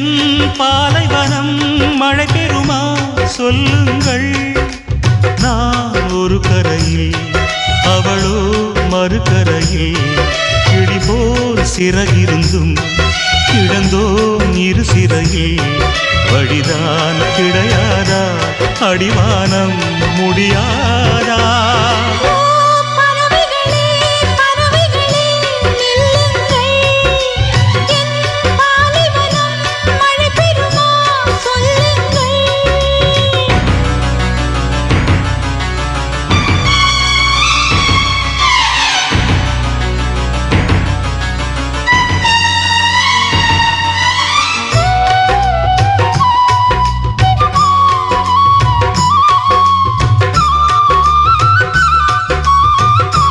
என் பாலைவனம் மழை பெறுமா? சொல்லுங்கள். நான் ஒரு கரையில் அவளோ மறுக்கரையில் கிளி போல் சிறகிருந்தும் கிடந்தோம் இரு சிறையில். வழிதான் கிடையாதா? அடிவானம் முடியாது